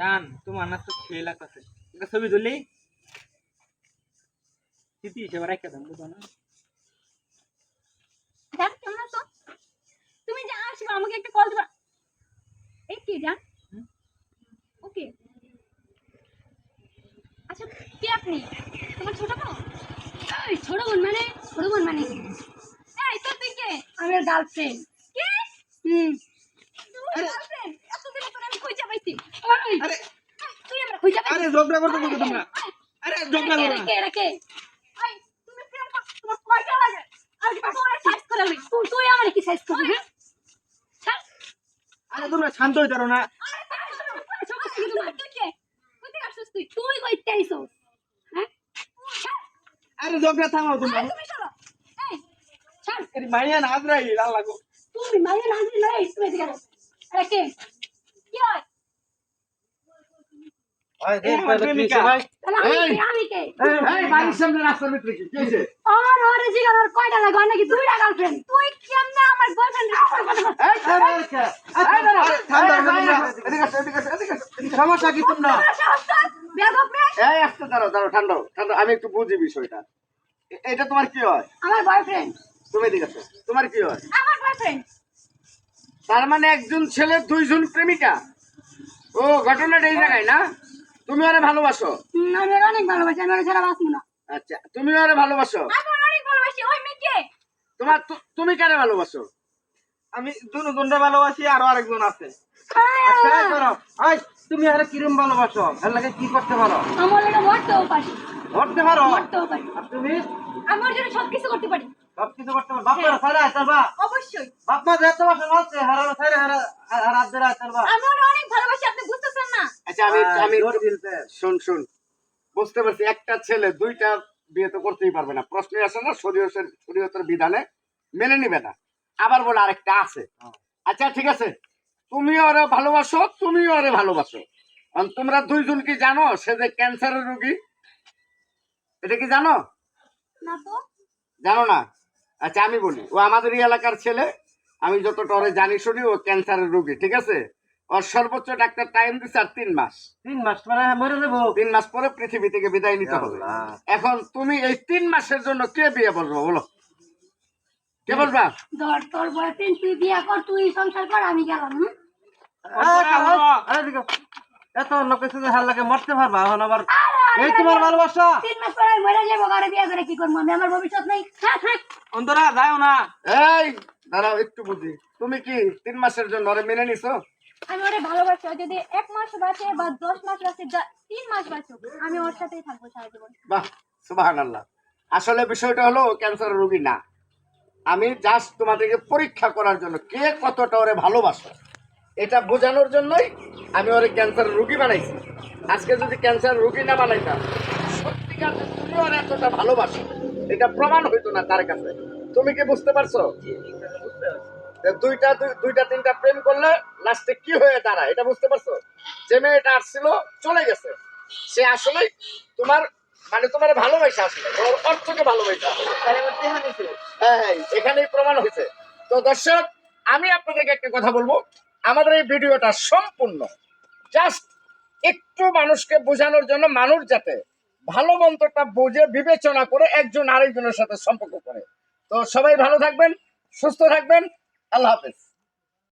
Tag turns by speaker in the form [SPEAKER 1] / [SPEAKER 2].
[SPEAKER 1] জান তোমার না তো খেয়ে লাগতেছে একটা ছবি তুললি স্মৃতি হিসেবে রেখে দাম বুঝো না।
[SPEAKER 2] জান কেমন আছো? তুমি যে আসবে আমাকে একটা কল দিবা। এই কে জান? ওকে আচ্ছা কে আপনি? তোমার ছোট বোন? এই ছোট বোন মানে? ছোট বোন মানে? এই তো তুই কে? আমার গার্লফ্রেন্ড কে? হুম। তোমার গার্লফ্রেন্ড এতদিন পরে আমি খুঁজে পাইছি এই,
[SPEAKER 1] আরে
[SPEAKER 2] তুই আমরা
[SPEAKER 1] আরে ঝগড়া করতে করতে তোমরা। আরে ঝগড়া করো না।
[SPEAKER 2] কে কে এই তুমি প্রেম তোমার কয়টা লাগে। আর কি তোমার সাইজ করে আমি তুই তুই আমার কি সাইজ করবি হ্যাঁ?
[SPEAKER 1] আরে তোমরা শান্ত না।
[SPEAKER 2] তাই কইতে হ্যাঁ?
[SPEAKER 1] আরে ঝগড়া থামাও তোমরা।
[SPEAKER 2] তুমি সরো এই ছাড়।
[SPEAKER 1] আরে মাইয়া না আজরাই আল্লাহ গো
[SPEAKER 2] তুমি মাইয়া না তুমি এদিকে আরে কে কি হয়?
[SPEAKER 3] সমস্যা কি তোমরা? আমি একটু বুঝি বিষয়টা। এটা তোমার কি হয়?
[SPEAKER 2] আমার বয়ফ্রেন্ড
[SPEAKER 3] তুমি এদিকে তোমার কি হয়?
[SPEAKER 2] আমার বয়ফ্রেন্ড
[SPEAKER 3] তার মানে একজন ছেলে দুইজন প্রেমিকা? ও ঘটনাটা এই জায়গায় না? তুমি আরে ভালোবাসো?
[SPEAKER 2] আমি ওর অনেক ভালোবাসি আমি ওর ছাড়া বাঁচবো না।
[SPEAKER 3] আচ্ছা তুমি আরে ভালোবাসো?
[SPEAKER 2] আমি ওর অনেক ভালোবাসি ওই মেয়েকে।
[SPEAKER 3] তোমার তুমি কারে ভালোবাসো?
[SPEAKER 1] আমি দুনো দুনটা ভালোবাসি আরও আরেকজন আছে।
[SPEAKER 3] আচ্ছা করো। তুমি আরে কিরম ভালোবাসো? এর লাগে কি করতে পারো?
[SPEAKER 2] আমার লাগে মরতেও পারি।
[SPEAKER 3] ধরতে পারো?
[SPEAKER 2] মরতেও পারি।
[SPEAKER 3] আর তুমি?
[SPEAKER 2] আমি ওর জন্য সবকিছু করতে পারি।
[SPEAKER 3] সব কিছু করতে পারো। বাপরা সারা চলবা
[SPEAKER 2] অবশ্যই।
[SPEAKER 3] বাপমা যেতে বসে বলছে হারানো সারা হারা দেরা চলবা
[SPEAKER 2] আমি ওর অনেক ভালোবাসি
[SPEAKER 3] আমি আমি শুন শুন। বুঝতে পারছি একটা ছেলে দুইটা বিয়ে তো করতেই পারবে না। প্রশ্ন আসে না শরীয়তের শরীয়তের বিধানে মেনে নিবে না। আবার বলে আরেকটা আছে। আচ্ছা ঠিক আছে। তুমি ওরে ভালোবাসো তুমি ওরে ভালোবাসো। কারণ তোমরা দুইজন কি জানো সে যে ক্যান্সারের রোগী? এটা কি জানো?
[SPEAKER 2] না তো।
[SPEAKER 3] জানো না? আচ্ছা আমি বলি ও আমাদের এই এলাকার ছেলে। আমি যতটা ওরে জানি শুনি ও ক্যান্সারের রোগী ঠিক আছে? ওর সর্বোচ্চ ডাক্তার টাইম দিচ্ছে আর তিন মাস।
[SPEAKER 1] তিন মাস মানে মরে যাব।
[SPEAKER 3] তিন মাস পরে পৃথিবী থেকে বিদায় নিতে হবে। এখন তুমি এই তিন মাসের জন্য কে বিয়ে বলব বলো? কে বলবা?
[SPEAKER 2] ধর তোর বয়ফ্রেন্ড তুই বিয়ে কর তুই সংসার কর আমি গেলাম
[SPEAKER 1] এত হার লাগে মরতে পারবা এখন আবার।
[SPEAKER 2] আরে, আরে,
[SPEAKER 1] এই তোমার
[SPEAKER 2] আরে,
[SPEAKER 1] ভালোবাসা।
[SPEAKER 2] তিন মাস পরে মরে যাব ঘরে বিয়ে করে কি করব? আমি আমার ভবিষ্যৎ নেই।
[SPEAKER 1] অন্তরা যাও না।
[SPEAKER 3] এই দাঁড়াও একটু বুঝি। তুমি কি তিন মাসের জন্য মেনে নিছো?
[SPEAKER 2] আমি ওরে ভালোবাসি, ও যদি এক মাস বাঁচে বা দশ মাস বাঁচে তিন মাস বাঁচুক, আমি ওর সাথেই থাকব সারা জীবন।
[SPEAKER 3] বাহ সুবাহান আল্লাহ আসলে বিষয়টা হলো ক্যান্সার রোগী না। আমি জাস্ট তোমাদেরকে পরীক্ষা করার জন্য কে কতটা ওরে ভালোবাসো, এটা বোঝানোর জন্যই আমি ওরে ক্যান্সার রোগী বানাইছি। আজকে যদি ক্যান্সার রোগী না বানাইতাম, সত্যিকার তুমি ওরে এতটা ভালোবাসো, এটা প্রমাণ হইতো না তার কাছে। তুমি কি বুঝতে পারছ? দুইটা দুই- দুইটা তিনটা প্রেম করলে লাস্টে কি হয়ে দাঁড়ায়? এটা বুঝতে পারছ? যে মেয়েটা আসছিল চলে গেছে। সে আসলে তোমার মানে তোমার ভালোবাসা আসলে ওর অর্থকে ভালোবাসা হ্যাঁ এখানেই প্রমাণ হয়েছে। তো দর্শক আমি আপনাদেরকে একটা কথা বলব। আমাদের এই ভিডিওটা সম্পূর্ণ জাস্ট একটু মানুষকে বোঝানোর জন্য মানুষ যাতে ভালো মন্তটা বুঝে বিবেচনা করে একজন আরেকজনের সাথে সম্পর্ক করে। তো সবাই ভালো থাকবেন সুস্থ থাকবেন। আল্লাহ হাফেজ।